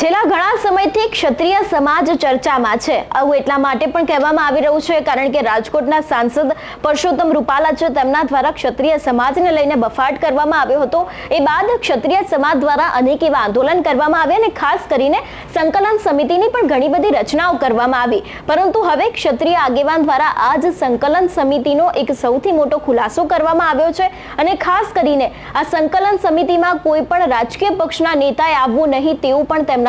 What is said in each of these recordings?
છેલ્લા ઘણા સમયથી ક્ષત્રિય સમાજ ચર્ચામાં છે. આવું એટલા માટે પણ કહેવામાં આવી રહ્યું છે, કારણ કે રાજકોટના સાંસદ પરસોત્તમ રૂપાલા છે, તેમના દ્વારા ક્ષત્રિય સમાજને લઈને બફાટ કરવામાં આવ્યો હતો. એ બાદ ક્ષત્રિય સમાજ દ્વારા અનેક એવા આંદોલન કરવામાં આવ્યા અને ખાસ કરીને સંકલન સમિતિની પણ ઘણી બધી રચનાઓ કરવામાં આવી. પરંતુ હવે ક્ષત્રિય આગેવાન દ્વારા આ જ સંકલન સમિતિનો એક સૌથી મોટો ખુલાસો કરવામાં આવ્યો છે અને ખાસ કરીને આ સંકલન સમિતિમાં કોઈ પણ રાજકીય પક્ષના નેતાએ આવવું નહીં તેવું પણ તેમના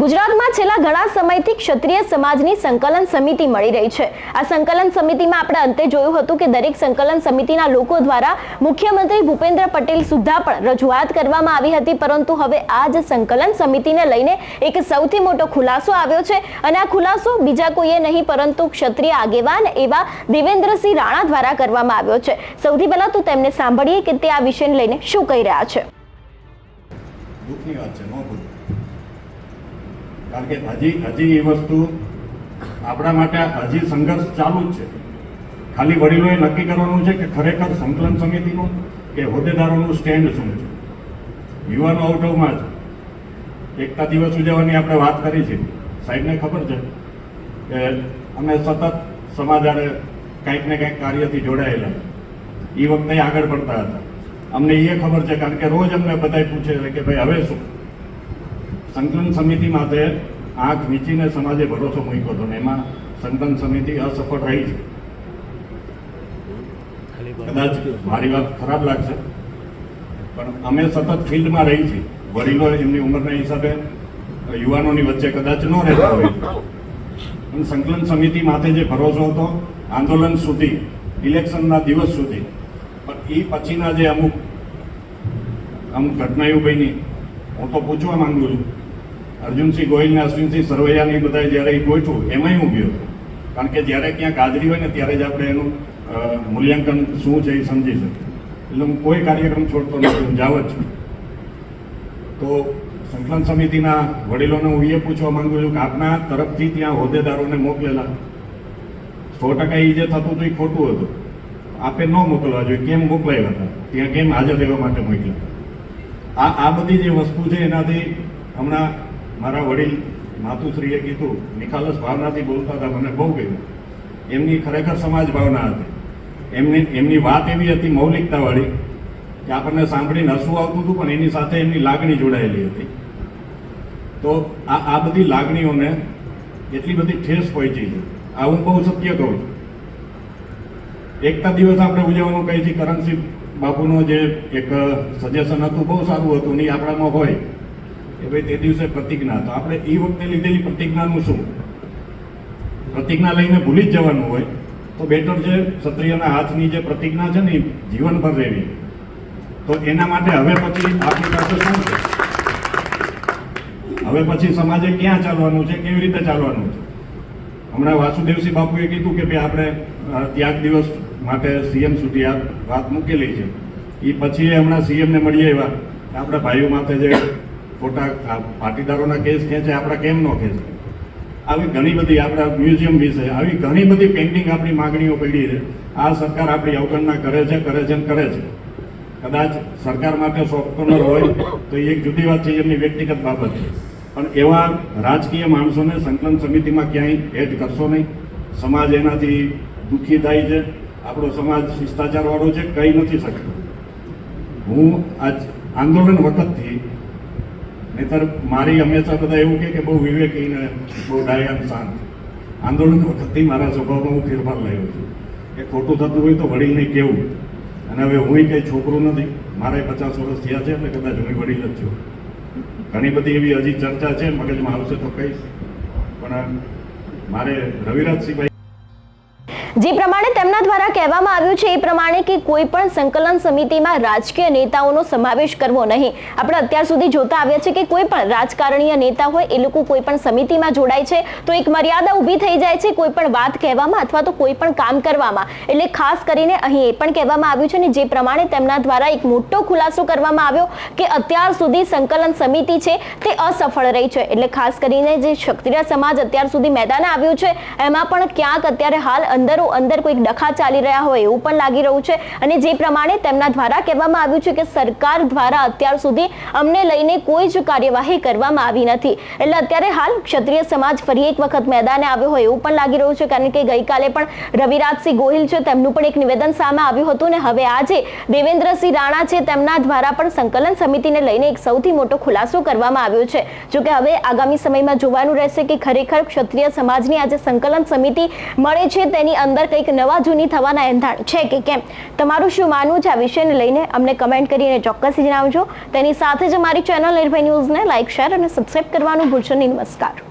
ગુજરાતમાં છેલ્લા ઘણા સમયથી ક્ષત્રિય સમાજની સંકલન સમિતિ મળી રહી છે. આ સંકલન સમિતિમાં આપણે અંતે જોયું હતું કે દરેક સંકલન સમિતિના લોકો દ્વારા મુખ્યમંત્રી ભૂપેન્દ્ર પટેલ સુદ્ધા પણ રજૂઆત કરવામાં આવી હતી, પરંતુ હવે આ જ સંકલન સમિતિને લઈને એક સૌથી મોટો ખુલાસો આવ્યો છે અને આ ખુલાસો બીજા કોઈએ નહીં, પરંતુ ક્ષત્રિય આગેવાન એવા દેવેન્દ્રસિંહ રાણા દ્વારા કરવામાં આવ્યો છે. સૌથી પહેલાં તો તેમને સાંભળીએ કે તે આ વિષયને લઈને શું કહી રહ્યા છે. દુઃખની વાત છે કારણ કે હજી હજી એ વસ્તુ આપણા માટે હજી સંઘર્ષ ચાલુ જ છે. ખાલી વડીલોએ નક્કી કરવાનું છે કે ખરેખર સંકલન સમિતિનું કે હોદ્દેદારોનું સ્ટેન્ડ શું છે. યુવાનો આઉટમાં છે. એકતા દિવસ ઉજવવાની આપણે વાત કરી છે. સાહેબને ખબર છે કે અમે સતત સમાજ હારે કંઈક ને કંઈક કાર્યથી જોડાયેલા એ વખતે આગળ પડતા હતા. અમને એ ખબર છે કારણ કે રોજ અમને બધા પૂછે છે કે ભાઈ હવે શું? સંકલન સમિતિ માટે આંખ વીંચીને સમાજે ભરોસો મૂક્યો હતો ને એમાં સંકલન સમિતિ અસફળ રહી છે. કદાચ મારી વાત ખરાબ લાગશે પણ અમે સતત ફિલ્ડમાં રહી છીએ. વડીલો એમની ઉંમરના હિસાબે યુવાનોની વચ્ચે કદાચ ન રહેતા હોય. પણ સંકલન સમિતિ માથે જે ભરોસો હતો આંદોલન સુધી ઇલેક્શનના દિવસ સુધી પણ એ પછીના જે અમુક અમુક ઘટનાઓ બની હું તો પૂછવા માંગુ છું અર્જુનસિંહ ગોહિલ ને અશ્વિનસિંહ એ બધા જ્યારે એ ગોઠવું એમાંય હું ગયો. કારણ કે જ્યારે ક્યાંક હાજરી હોય ને ત્યારે જ આપણે એનું મૂલ્યાંકન શું છે એ સમજી શકીએ. એટલે હું કોઈ કાર્યક્રમ છોડતો નથી, હું જાઉં જ છું. તો સંકલન સમિતિના વડીલોને હું એ પૂછવા માંગુ છું કે આપના તરફથી ત્યાં હોદ્દેદારોને મોકલેલા. સો ટકા એ જે થતું હતું એ ખોટું હતું. આપે ન મોકલવા જોઈએ, કેમ મોકલાયા હતા? ત્યાં કેમ હાજર રહેવા માટે મોકલ્યા? આ આ બધી જે વસ્તુ છે એનાથી હમણાં મારા વડીલ માતુશ્રીએ કીધું, નિખાલસ ભાવનાથી બોલતા હતા, મને બહુ ગયું એમની ખરેખર સમાજ ભાવના હતી. એમની એમની વાત એવી હતી મૌલિકતાવાળી કે આપણને સાંભળીને હસવું આવતું હતું, પણ એની સાથે એમની લાગણી જોડાયેલી હતી. તો આ આ બધી લાગણીઓને એટલી બધી ઠેસ પહોંચી છે. આ હું બહુ સત્ય કહું છું. એકતા દિવસ આપણે ઉજવવાનું કહીએ છીએ, કરણસિંહ બાપુનો જે એક સજેશન હતું, બહુ સારું હતું નહીં આપણામાં હોય. કે ભાઈ તે દિવસે પ્રતિજ્ઞા. તો આપણે એ વખતે લીધેલી પ્રતિજ્ઞાનું શું? પ્રતિજ્ઞા લઈને ભૂલી જ જવાનું હોય, તો બેટર છે ક્ષત્રિયના હાથની જે પ્રતિજ્ઞા છે ને જીવનભર રહેવી. તો એના માટે હવે પછી આપણી પાસે શું છે? હવે પછી સમાજે ક્યાં ચાલવાનું છે, કેવી રીતે ચાલવાનું છે? હમણાં વાસુદેવસિંહ બાપુએ કીધું કે ભાઈ આપણે ત્યાગ દિવસ માટે સીએમ સુધી આ વાત મૂકેલી છે. એ પછી હમણાં સીએમને મળીએ એવા આપણા ભાઈઓ માથે જે ખોટા પાટીદારોના કેસ ખેંચે આપણા કેમ ન ખેંચે આવી ઘણી બધી આપણા મ્યુઝિયમ વિશે આવી ઘણી બધી પેન્ટિંગ આપણી માગણીઓ પડી છે. આ સરકાર આપણી અવગણના કરે છે કરે છે કરે છે. કદાચ સરકાર માટે સોફ્ટવેર હોય તો એ એક જુદી વાત છે, એમની વ્યક્તિગત બાબત છે. પણ એવા રાજકીય માણસોને સંકલન સમિતિમાં ક્યાંય એડ કરશો નહીં. સમાજ એનાથી દુઃખી થાય છે. આપણો સમાજ શિષ્ટાચારવાળો છે, કંઈ નથી શકતો. હું આજ આંદોલન વખતથી નહીતર મારી હંમેશા બધા એવું કે બહુ વિવેકી ને બહુ ડાયન શાંત. આંદોલન વખતથી મારા સ્વભાવમાં હું ફેરફાર લાવ્યો છું. કે ખોટું થતું હોય તો વડીલને કેવું? અને હવે હું કંઈ છોકરું નથી. મારે પચાસ વર્ષ થયા છે એટલે કદાચ હું વડીલ જ છું. ઘણી બધી એવી હજી ચર્ચા છે, મગજમાં આવશે તો કહીશ. પણ મારે રવિરાજસિંહભાઈ જે પ્રમાણે તેમના દ્વારા કહેવામાં આવ્યું છે, એ પ્રમાણે કે કોઈ પણ સંકલન સમિતિમાં રાજકીય નેતાઓનો સમાવેશ કરવો નહીં. આપણે અત્યાર સુધી જોતા આવ્યા છે કે કોઈ પણ રાજકારણીય નેતા હોય, એ લોકો કોઈ પણ સમિતિમાં જોડાય છે, તો એક મર્યાદા ઊભી થઈ જાય છે કોઈ પણ વાત કહેવામાં અથવા તો કોઈ પણ કામ કરવામાં. એટલે ખાસ કરીને અહીં એ પણ કહેવામાં આવ્યું છે ને જે પ્રમાણે તેમના દ્વારા એક મોટો ખુલાસો કરવામાં આવ્યો કે અત્યાર સુધી સંકલન સમિતિ છે, તે અસફળ રહી છે. એટલે ખાસ કરીને જે ક્ષત્રિય સમાજ અત્યાર સુધી મેદાને આવ્યું છે, એમાં પણ ક્યાંક અત્યારે હાલ અંદર હોલ્ડરો અંદર કોઈક ડખા ચાલી રહ્યા હોય એવું પણ લાગી રહ્યું છે. અને જે પ્રમાણે તેમના દ્વારા કહેવામાં આવ્યું છે કે સરકાર દ્વારા અત્યાર સુધી અમને લઈને કોઈ જ કાર્યવાહી કરવામાં આવી નથી. એટલે અત્યારે હાલ ક્ષત્રિય સમાજ ફરી એક વખત મેદાને આવ્યો હોય એવું પણ લાગી રહ્યું છે. કારણ કે ગઈકાલે પણ રવિરાજસિંહ ગોહિલ છે, તેમનું પણ એક નિવેદન સામે આવ્યું હતું ને હવે આજે દેવેન્દ્રસિંહ રાણા છે, તેમના દ્વારા પણ સંકલન સમિતિને લઈને એક સૌથી મોટો ખુલાસો કરવામાં આવ્યો છે. જો કે હવે આગામી સમયમાં જોવાનું રહેશે કે ખરેખર ક્ષત્રિય સમાજની આજે સંકલન સમિતિ મળે છે તેની અંદર કંઈક નવા જૂની થવાના એંધાણ છે કે કેમ? તમારું શું માનવું છે આ વિષયને લઈને? અમને કમેન્ટ કરીને ચોક્કસ જણાવજો. તેની સાથે જ અમારી ચેનલ નિર્ભય ન્યૂઝને લાઇક શેર અને સબસ્ક્રાઈબ કરવાનું ભૂલશો નહીં. નમસ્કાર.